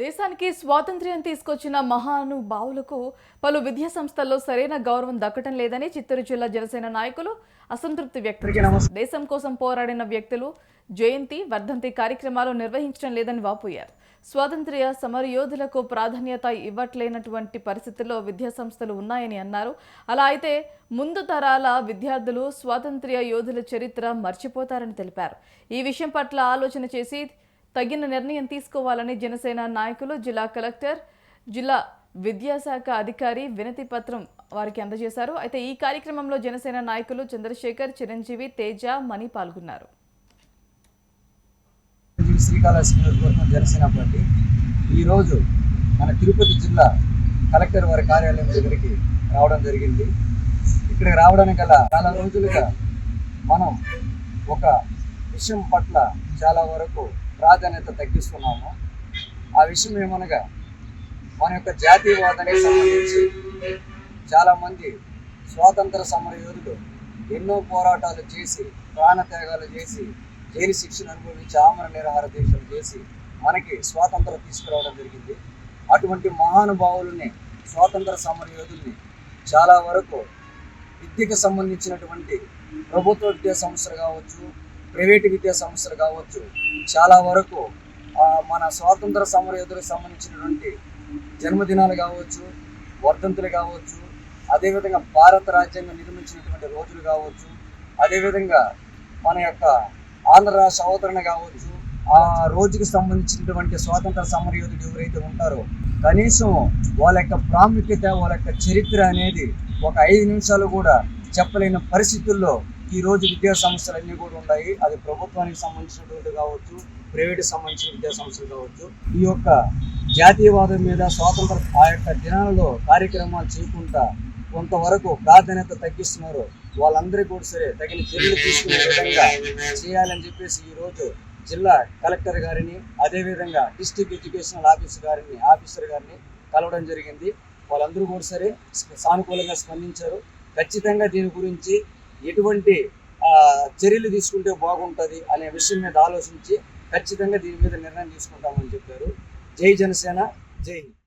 దేశానికి స్వాతంత్ర్యం తీసుకొచ్చిన మహానుభావులకు పలు విద్యా సంస్థల్లో సరైన గౌరవం దక్కటం లేదని చిత్తూరు జిల్లా జనసేన నాయకులు అసంతృప్తి వ్యక్తం చేశారు. దేశం కోసం పోరాడిన వ్యక్తులు జయంతి వర్ధంతి కార్యక్రమాలు నిర్వహించడం లేదని వాపోయారు. స్వాతంత్ర్య సమరయోధులకు ప్రాధాన్యత ఇవ్వట్లేనటువంటి పరిస్థితుల్లో విద్యా సంస్థలు ఉన్నాయని అన్నారు. అలా అయితే ముందు తరాల విద్యార్థులు స్వాతంత్ర్య యోధుల చరిత్ర మర్చిపోతారని తెలిపారు. ఈ విషయం పట్ల ఆలోచన చేసి తగిన నిర్ణయం తీసుకోవాలని జనసేన నాయకులు జిల్లా కలెక్టర్ జిల్లా విద్యాశాఖ అధికారి వినతి పత్రం వారికి అందజేశారు. అయితే ఈ కార్యక్రమంలో జనసేన నాయకులు చంద్రశేఖర్ చిరంజీవి తేజ మణి పాల్గొన్నారు. చిరంజీవి జనసేన పార్టీ. ఈరోజు మన తిరుపతి జిల్లా కలెక్టర్ వారి కార్యాలయం దగ్గరికి రావడం జరిగింది. ఇక్కడికి రావడానికి గల చాలా రోజులుగా మనం ఒక విషయం పట్ల చాలా వరకు ప్రాధాన్యత తగ్గిస్తున్నాము. ఆ విషయం ఏమనగా మన యొక్క జాతీయవాదానికి సంబంధించి చాలామంది స్వాతంత్ర సమర యోధులు ఎన్నో పోరాటాలు చేసి ప్రాణత్యాగాలు చేసి జైలు శిక్షను అనుభవించి ఆమర నిరాహార దీక్షలు చేసి మనకి స్వాతంత్రం తీసుకురావడం జరిగింది. అటువంటి మహానుభావులని స్వాతంత్ర సమర యోధుల్ని చాలా వరకు విద్యకు సంబంధించినటువంటి ప్రభుత్వ విద్యా సంస్థలు కావచ్చు ప్రైవేటు విద్యా సంస్థలు కావచ్చు చాలా వరకు మన స్వాతంత్ర సమర యోధులకు సంబంధించినటువంటి జన్మదినాలు కావచ్చు వర్ధంతులు కావచ్చు అదేవిధంగా భారత రాజ్యాంగం నిర్మించినటువంటి రోజులు కావచ్చు అదేవిధంగా మన యొక్క ఆంధ్ర రాష్ట్ర అవతరణ కావచ్చు ఆ రోజుకి సంబంధించినటువంటి స్వాతంత్ర సమరయోధులు ఎవరైతే ఉంటారో కనీసం వాళ్ళ యొక్క ప్రాముఖ్యత వాళ్ళ యొక్క చరిత్ర అనేది ఒక ఐదు నిమిషాలు కూడా చెప్పలేని పరిస్థితుల్లో ఈ రోజు విద్యా సంస్థలు కూడా ఉన్నాయి. అది ప్రభుత్వానికి సంబంధించినటువంటి కావచ్చు ప్రైవేట్ సంబంధించిన విద్యా సంస్థలు కావచ్చు. ఈ యొక్క జాతీయవాదం మీద స్వాతంత్ర ఆ యొక్క దినాలలో కార్యక్రమాలు చేయకుండా కొంతవరకు ప్రాధాన్యత తగ్గిస్తున్నారు. వాళ్ళందరికీ కూడా సరే తగిన చర్యలు తీసుకునే విధంగా చేయాలని చెప్పేసి ఈ రోజు జిల్లా కలెక్టర్ గారిని అదేవిధంగా డిస్ట్రిక్ట్ ఎడ్యుకేషనల్ ఆఫీసర్ గారిని ఆఫీసర్ గారిని కలవడం జరిగింది. వాళ్ళందరూ కూడా సరే సానుకూలంగా స్పందించారు. ఖచ్చితంగా దీని గురించి ఎటువంటి చర్యలు తీసుకుంటే బాగుంటుంది అనే విషయం మీద ఆలోచించి ఖచ్చితంగా దీని మీద నిర్ణయం తీసుకుంటామని చెప్పారు. జై జనసేన జై హింద్.